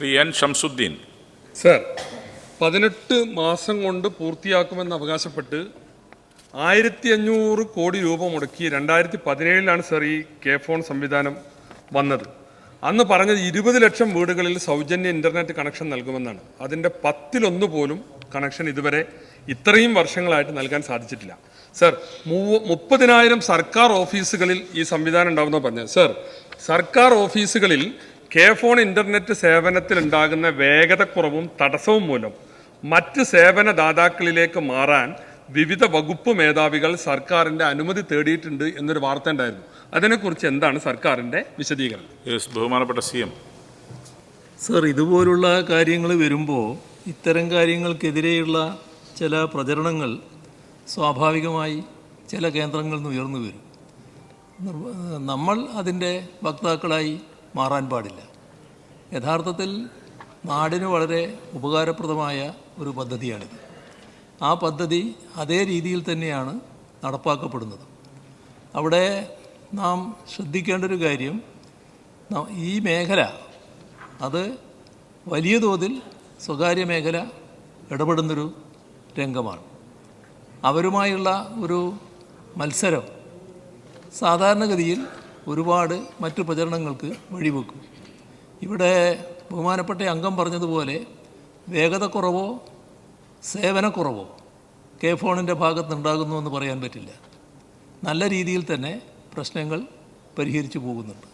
Shri N Shamsuddin sir പതിനെട്ട് മാസം കൊണ്ട് പൂർത്തിയാക്കുമെന്ന് അവകാശപ്പെട്ട് ആയിരത്തി അഞ്ഞൂറ് കോടി രൂപ മുടക്കി രണ്ടായിരത്തി പതിനേഴിലാണ് സർ ഈ കെ ഫോൺ സംവിധാനം വന്നത്. അന്ന് പറഞ്ഞത് ഇരുപത് ലക്ഷം വീടുകളിൽ സൗജന്യ ഇന്റർനെറ്റ് കണക്ഷൻ നൽകുമെന്നാണ്. അതിന്റെ പത്തിലൊന്ന് പോലും കണക്ഷൻ ഇതുവരെ ഇത്രയും വർഷങ്ങളായിട്ട് നൽകാൻ സാധിച്ചിട്ടില്ല. സർ മൂവ- മുപ്പതിനായിരം സർക്കാർ ഓഫീസുകളിൽ ഈ സംവിധാനം ഉണ്ടാവുന്ന പറഞ്ഞത്. സർ സർക്കാർ ഓഫീസുകളിൽ കെ ഫോൺ ഇന്റർനെറ്റ് സേവനത്തിൽ ഉണ്ടാകുന്ന വേഗതക്കുറവും തടസ്സവും മൂലം മറ്റ് സേവനദാതാക്കളിലേക്ക് മാറാൻ വിവിധ വകുപ്പ് മേധാവികൾ സർക്കാരിന്റെ അനുമതി തേടിയിട്ടുണ്ട് എന്നൊരു വാർത്ത ഉണ്ടായിരുന്നു. അതിനെക്കുറിച്ച് എന്താണ് സർക്കാരിന്റെ വിശദീകരണം? യെസ് ബഹുമാനപ്പെട്ട സി എം. സർ ഇതുപോലുള്ള കാര്യങ്ങൾ വരുമ്പോൾ ഇത്തരം കാര്യങ്ങൾക്കെതിരെയുള്ള ചില പ്രചരണങ്ങൾ സ്വാഭാവികമായി ചില കേന്ദ്രങ്ങളിൽ നിന്ന് ഉയർന്നു വരും. നമ്മൾ അതിന്റെ വക്താക്കളായി മാറാൻ പാടില്ല. യഥാർത്ഥത്തിൽ നാടിന് വളരെ ഉപകാരപ്രദമായ ഒരു പദ്ധതിയാണിത്. ആ പദ്ധതി അതേ രീതിയിൽ തന്നെയാണ് നടപ്പാക്കപ്പെടുന്നത്. അവിടെ നാം ശ്രദ്ധിക്കേണ്ട ഒരു കാര്യം ഈ മേഖല അത് വലിയ തോതിൽ സ്വകാര്യ മേഖല ഇടപെടുന്നൊരു രംഗമാണ്. അവരുമായുള്ള ഒരു മത്സരം സാധാരണഗതിയിൽ ഒരുപാട് മറ്റു പ്രചരണങ്ങൾക്ക് വഴിവെക്കും. ഇവിടെ ബഹുമാനപ്പെട്ട അംഗം പറഞ്ഞതുപോലെ വേഗതക്കുറവോ സേവനക്കുറവോ കെ ഫോണിന്റെ ഉണ്ടാകുന്നു എന്ന് പറയാൻ പറ്റില്ല. നല്ല രീതിയിൽ തന്നെ പ്രശ്നങ്ങൾ പരിഹരിച്ചു പോകുന്നുണ്ട്.